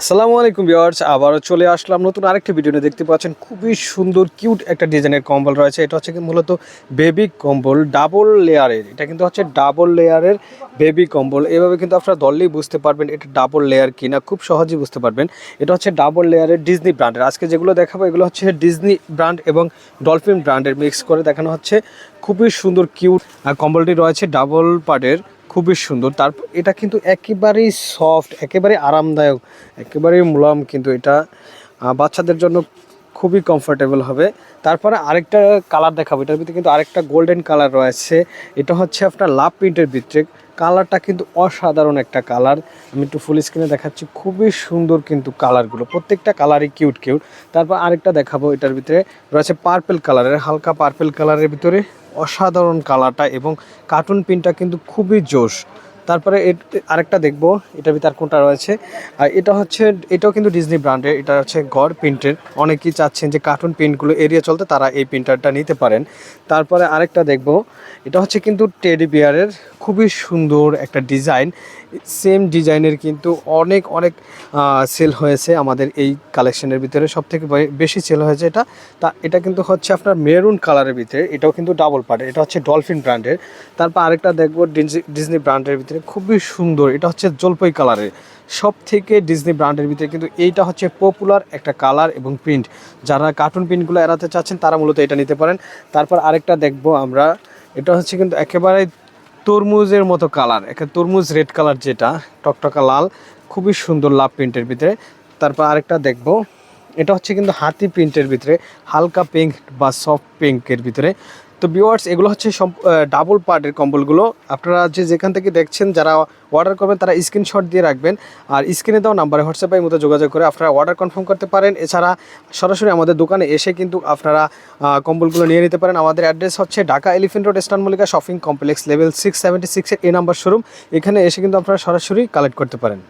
আসসালামু আলাইকুম ভিউয়ার্স, আবারও চলে আসলাম নতুন আরেকটি ভিডিও নিয়ে। দেখতে পাচ্ছেন খুবই সুন্দর কিউট একটা ডিজাইনের কম্বল রয়েছে। এটা হচ্ছে মূলত বেবি কম্বল ডাবল লেয়ারের এটা কিন্তু হচ্ছে ডাবল লেয়ারের বেবি কম্বল। এভাবে কিন্তু আপনারা ধরলেই বুঝতে পারবেন এটা ডাবল লেয়ার কিনা, খুব সহজেই বুঝতে পারবেন। এটা হচ্ছে ডাবল লেয়ারের ডিজনি ব্র্যান্ডের আজকে যেগুলো দেখাবো, এগুলো হচ্ছে ডিজনি ব্র্যান্ড এবং ডলফিন ব্র্যান্ডের মিক্স করে দেখানো হচ্ছে। খুবই সুন্দর কিউট কম্বলটি রয়েছে ডাবল পার্টের খুবই সুন্দর। তার এটা কিন্তু একেবারেই সফট একেবারে আরামদায়ক, একেবারেই মুলায়ম কিন্তু এটা। বাচ্চাদের জন্য খুবই কমফোর্টেবল হবে। তারপরে আরেকটা কালার দেখাবো। এটার ভিতরে কিন্তু আরেকটা গোল্ডেন কালার রয়েছে। এটা হচ্ছে আপনার লাভ প্রিন্টের ভিতরে। কালারটা কিন্তু অসাধারণ একটা কালার আমি একটু ফুল স্ক্রিনে দেখাচ্ছি। খুবই সুন্দর কিন্তু কালারগুলো প্রত্যেকটা কালারই কিউট কিউট তারপর আরেকটা দেখাবো এটার ভিতরে। রয়েছে পার্পেল কালারের হালকা পার্পেল কালারের ভিতরে। অসাধারণ কালারটা এবং কার্টুন প্রিন্টটা কিন্তু খুবই জোশ। তারপরে আরেকটা দেখব এটার ভিতর কোনটা রয়েছে। আর এটা হচ্ছে, এটাও কিন্তু ডিজনি ব্র্যান্ডের এটা হচ্ছে গড় প্রিন্টের। অনেকেই চাচ্ছেন যে কার্টুন প্রিন্টগুলো এরিয়া চলতে, তারা এই প্রিন্টারটা নিতে পারেন। তারপরে আরেকটা দেখব, এটা হচ্ছে কিন্তু টেডি বিয়ারের খুবই সুন্দর একটা ডিজাইন সেম ডিজাইনের কিন্তু অনেক অনেক সেল হয়েছে আমাদের এই কালেকশনের ভিতরে। সব থেকে বেশি সেল হয়েছে এটা। তা, এটা কিন্তু হচ্ছে আপনার মেরুন কালারের ভিতরে, এটাও কিন্তু ডাবল পার্টের এটা হচ্ছে ডলফিন ব্র্যান্ডের তারপর আরেকটা দেখব ডিজনি ব্র্যান্ডের ভিতরে খুবই সুন্দর, এটা হচ্ছে জলপাই কালারের। সব থেকে ডিজনি ব্র্যান্ডের ভিতরে কিন্তু এইটা হচ্ছে পপুলার একটা কালার এবং প্রিন্ট যারা কার্টুন প্রিন্টগুলো এড়াতে চাচ্ছেন, তারা মূলত এটা নিতে পারেন। তারপর আরেকটা দেখব আমরা, এটা হচ্ছে কিন্তু একেবারে তরমুজের মতো কালার একটা তরমুজ রেড কালার যেটা, টকটকা লাল, খুবই সুন্দর লাভ প্রিন্টের ভিতরে। তারপর আরেকটা দেখব, এটা হচ্ছে কিন্তু হাতি প্রিন্টের ভিতরে, হালকা পিঙ্ক বা সফট পিঙ্কের ভিতরে। তো বিওয়ার্স এগুলো হচ্ছে ডাবল পার্টের কম্বলগুলো। আপনারা যে যেখান থেকে দেখছেন, যারা অর্ডার করবেন, তারা স্ক্রিনশট দিয়ে রাখবেন। আর স্ক্রিনে দেওয়া নাম্বারে হোয়াটসঅ্যাপের মতো যোগাযোগ করে আপনারা অর্ডার কনফার্ম করতে পারেন। এছাড়া সরাসরি আমাদের দোকানে এসে কিন্তু আপনারা কম্বলগুলো নিয়ে নিতে পারেন। আমাদের অ্যাড্রেস হচ্ছে ঢাকা এলিফেন্ট রোড স্টান Mallika shopping complex level six seventy সিক্সের এ নাম্বার শোরুম এখানে এসে কিন্তু আপনারা সরাসরি কালেক্ট করতে পারেন।